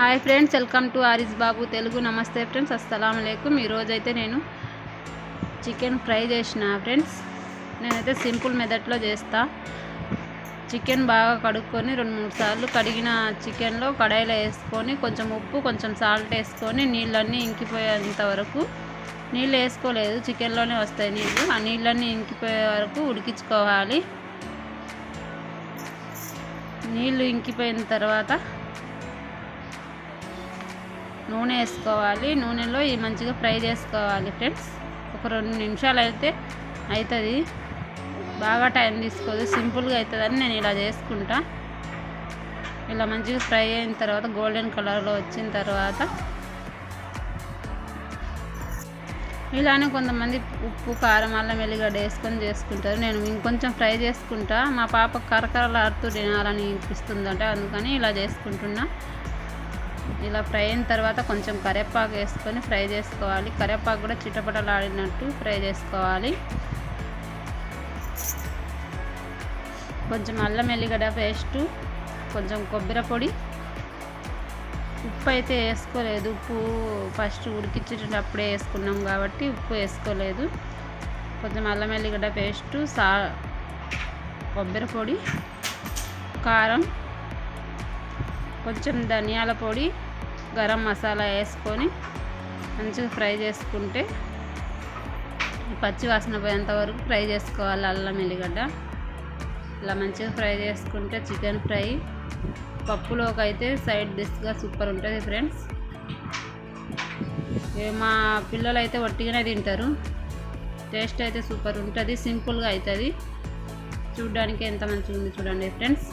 Hi friends welcome to Aris Babu Telugu నమస్తే friends అస్సలంకం అయికం ఈరోజైతే నేను చికెన్ ఫ్రై చేసిన ఫ్రెండ్స్ నేనైతే సింపుల్ మెథడ్లో చేస్తా. చికెన్ బాగా కడుక్కొని రెండు మూడు సార్లు కడిగిన చికెన్లో కడాయిలో వేసుకొని కొంచెం ఉప్పు కొంచెం సాల్ట్ వేసుకొని నీళ్ళన్నీ ఇంకిపోయేంత వరకు. నీళ్ళు వేసుకోలేదు చికెన్లోనే వస్తాయి నీళ్ళు. ఆ నీళ్ళన్నీ ఇంకిపోయే వరకు ఉడికించుకోవాలి. నీళ్ళు ఇంకిపోయిన తర్వాత నూనె వేసుకోవాలి. నూనెలో ఈ మంచిగా ఫ్రై చేసుకోవాలి ఫ్రెండ్స్. ఒక రెండు నిమిషాలు అయితే అవుతుంది బాగా టైం తీసుకోదు. సింపుల్గా అవుతుందని నేను ఇలా చేసుకుంటా. ఇలా మంచిగా ఫ్రై అయిన తర్వాత గోల్డెన్ కలర్లో వచ్చిన తర్వాత ఇలానే కొంతమంది ఉప్పు కారం అల్లం వెల్లిగడ్డ వేసుకొని చేసుకుంటారు. నేను ఇంకొంచెం ఫ్రై చేసుకుంటా. మా పాప కరకరలు ఆడుతూ తినాలని అనిపిస్తుందంట అందుకని ఇలా చేసుకుంటున్నా. ఇలా ఫ్రై అయిన తర్వాత కొంచెం కరివేపాకు వేసుకొని ఫ్రై చేసుకోవాలి. కరివేపాకు కూడా చిటపటలాడినట్టు ఫ్రై చేసుకోవాలి. కొంచెం అల్లం వెల్లిగడ్డ పేస్టు కొంచెం కొబ్బరి పొడి. ఉప్పు అయితే వేసుకోలేదు. ఉప్పు ఫస్ట్ ఉడికించేటప్పుడే వేసుకున్నాం కాబట్టి ఉప్పు వేసుకోలేదు. కొంచెం అల్లం ఎల్లిగడ్డ పేస్టు సా కొబ్బరి పొడి కారం కొంచెం ధనియాల పొడి గరం మసాలా వేసుకొని మంచిగా ఫ్రై చేసుకుంటే పచ్చి వాసన పోయేంత వరకు ఫ్రై చేసుకోవాలి అల్లం వెల్లిగడ్డ ఇలా మంచిగా ఫ్రై చేసుకుంటే చికెన్ ఫ్రై. పప్పులోకి అయితే సైడ్ డిష్గా సూపర్ ఉంటుంది ఫ్రెండ్స్. మా పిల్లలు అయితే ఒట్టిగానే తింటారు. టేస్ట్ అయితే సూపర్ ఉంటుంది సింపుల్గా అవుతుంది. చూడడానికి ఎంత మంచిగా ఉంది చూడండి ఫ్రెండ్స్.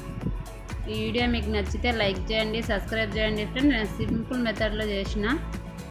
ఈ వీడియో మీకు నచ్చితే లైక్ చేయండి సబ్స్క్రైబ్ చేయండి. ఫ్రెండ్స్ నేను సింపుల్ మెథడ్లో చేసిన